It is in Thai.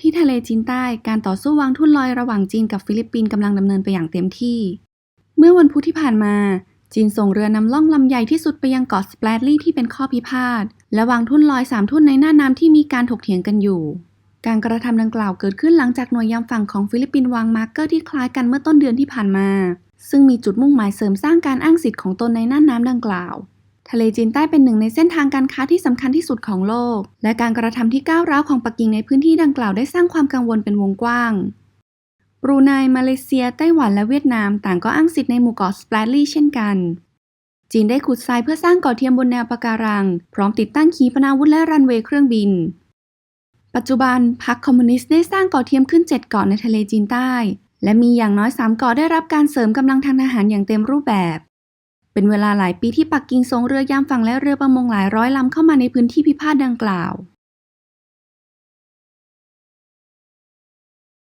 ที่ทะเลจีนใต้การต่อสู้วางทุ่นลอยระหว่างจีนกับฟิลิปปินส์กำลังดำเนินไปอย่างเต็มที่ เมื่อวันพุธที่ผ่านมา จีนส่งเรือนำล่องลำใหญ่ที่สุดไปยังเกาะสแปรดลีย์ที่เป็นข้อพิพาทและวางทุ่นลอยสามทุ่นในหน้าน้ำที่มีการถกเถียงกันอยู่ การกระทำดังกล่าวเกิดขึ้นหลังจากหน่วยยามฝั่งของฟิลิปปินส์วางมาร์กเกอร์ที่คล้ายกันเมื่อต้นเดือนที่ผ่านมา ซึ่งมีจุดมุ่งหมายเสริมสร้างการอ้างสิทธิ์ของตนในน่านน้ำดังกล่าว ทะเลจีนใต้เป็นหนึ่งในเส้นทางการค้าที่สำคัญที่สุดของโลก และการกระทำที่ก้าวร้าวของปักกิ่งในพื้นที่ดังกล่าวได้สร้างความกังวลเป็นวงกว้างบรูไน มาเลเซีย ไต้หวัน และเวียดนาม ต่างก็อ้างสิทธิ์ในหมู่เกาะสแปรลีย์เช่นกัน จีนได้ขุดทรายเพื่อสร้างเกาะเทียมบนแนวปะการัง พร้อมติดตั้งขีปนาวุธและรันเวย์เครื่องบิน ปัจจุบัน พรรคคอมมิวนิสต์ได้สร้างเกาะเทียมขึ้น 7 เกาะในทะเลจีนใต้ และมีอย่างน้อย 3 เกาะได้รับการเสริมกำลังทางทหารอย่างเต็มรูปแบบ เป็นเวลาหลายปีที่ปักกิ่งส่งเรือยามฝั่งและเรือประมงหลายร้อยลำเข้ามาในพื้นที่พิพาทดังกล่าว